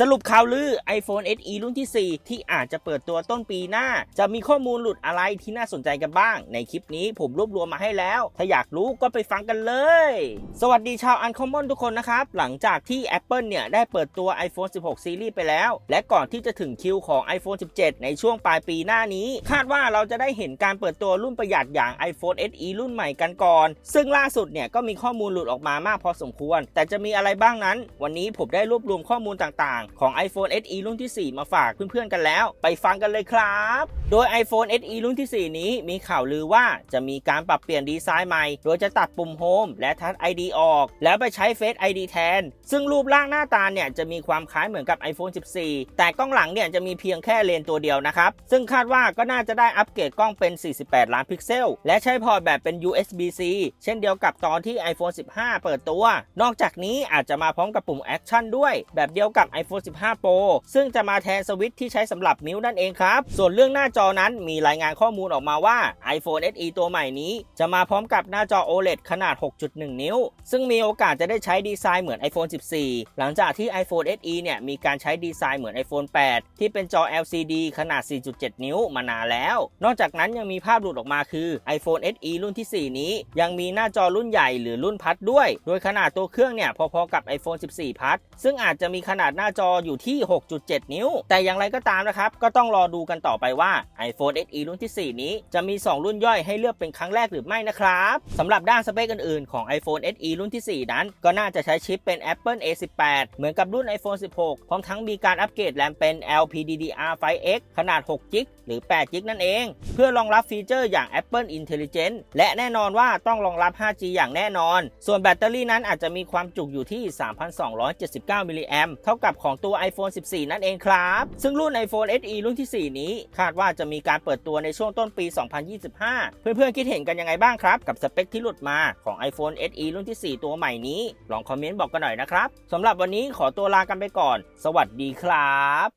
สรุปข่าวลือ iPhone SE รุ่นที่ 4 ที่อาจจะเปิดตัวต้นปีหน้า จะมีข้อมูลหลุดอะไรที่น่าสนใจกันบ้าง ในคลิปนี้ผมรวบรวมมาให้แล้ว ถ้าอยากรู้ก็ไปฟังกันเลย สวัสดีชาว Uncommon ทุกคนนะครับ หลังจากที่ Apple เนี่ย ได้เปิดตัว iPhone 16 Series ไปแล้ว และก่อนที่จะถึงคิวของ iPhone 17 ในช่วงปลายปีหน้านี้ คาดว่าเราจะได้เห็นการเปิดตัวรุ่นประหยัดอย่าง iPhone SE รุ่นใหม่กันก่อน ซึ่งล่าสุดเนี่ยก็มีข้อมูลหลุดออกมามากพอสมควร แต่จะมีอะไรบ้างนั้น วันนี้ผมได้รวบรวมข้อมูลต่างๆ ของ iPhone SE รุ่นที่ 4 มาฝากเพื่อนๆกันแล้ว ไปฟังกันเลยครับ โดย iPhone SE รุ่นที่ 4 นี้มีข่าวลือว่าจะมีการปรับเปลี่ยนดีไซน์ใหม่ โดยจะตัดปุ่ม Home และ Touch ID ออก แล้วไปใช้ Face ID แทน ซึ่งรูปร่างหน้าตาเนี่ยจะมีความคล้ายเหมือนกับ iPhone 14 แต่กล้องหลังเนี่ยจะมีเพียงแค่เลนตัวเดียวนะครับ ซึ่งคาดว่าก็น่าจะได้อัปเกรดกล้องเป็น 48 ล้านพิกเซล และใช้พอร์ตแบบเป็น USB-C เช่นเดียวกับตอนที่ iPhone 15 เปิดตัว นอกจากนี้อาจจะมาพร้อมกับปุ่ม Action ด้วย แบบเดียวกับ iPhone 15 Pro ซึ่งจะมาแทนสวิตช์ที่ใช้สำหรับนิ้วนั่นเองครับส่วนเรื่องหน้าจออนั้นมีรายงานข้อมูลออกมาว่า iPhone SE ตัวใหม่นี้ จะมาพร้อมกับหน้าจอ OLED ขนาด 6.1 นิ้ว ซึ่งมีโอกาสจะได้ใช้ดีไซน์เหมือน iPhone 14 หลังจากที่ iPhone SE เนี่ยมีการใช้ดีไซน์เหมือน iPhone 8 ที่เป็นจอ LCD ขนาด 4.7 นิ้วมานานแล้ว นอกจากนั้นยังมีภาพหลุดออกมาคือ iPhone SE รุ่นที่ 4 นี้ ยังมีหน้าจอรุ่นใหญ่หรือรุ่นพัดด้วย โดยขนาดตัวเครื่องเนี่ยพอๆกับ iPhone 14 พัดซึ่งอาจจะมีขนาดหน้าจออยู่ที่ 6.7 นิ้ว แต่อย่างไรก็ตามนะครับก็ต้องรอดูกันต่อไปว่า iPhone SE รุ่นที่ 4 นี้จะมี 2 รุ่นย่อยให้เลือกเป็นครั้งแรกหรือไม่นะครับสำหรับด้านสเปคอื่นๆ ของ iPhone SE รุ่นที่ 4 นั้น ก็น่าจะใช้ชิปเป็น Apple A18 เหมือนกับรุ่น iPhone 16 พร้อมทั้งมีการอัปเกรดแรมเป็น LPDDR5X ขนาด6 g b หรือ8 g b นั่นเอง เพื่อรองรับฟีเจอร์อย่าง Apple Intelligence และแน่นอนว่าต้องรองรับ 5G อย่างแน่นอน ส่วนแบตเตอรี่นั้นอาจจะมีความจุอยู่ที่ 3,279 มิลลิแอมเท่ากับของตัว iPhone 14 นั่นเองครับ ซึ่งรุ่น iPhone SE รุ่นที่ 4 นี้ คาดว่าจะมีการเปิดตัวในช่วงต้นปี 2025 เพื่อนๆ คิดเห็นกันยังไงบ้างครับ กับสเปคที่หลุดมาของ iPhone SE รุ่นที่ 4 ตัวใหม่นี้ ลองคอมเมนต์บอกกันหน่อยนะครับสำหรับวันนี้ขอตัวลากันไปก่อน สวัสดีครับ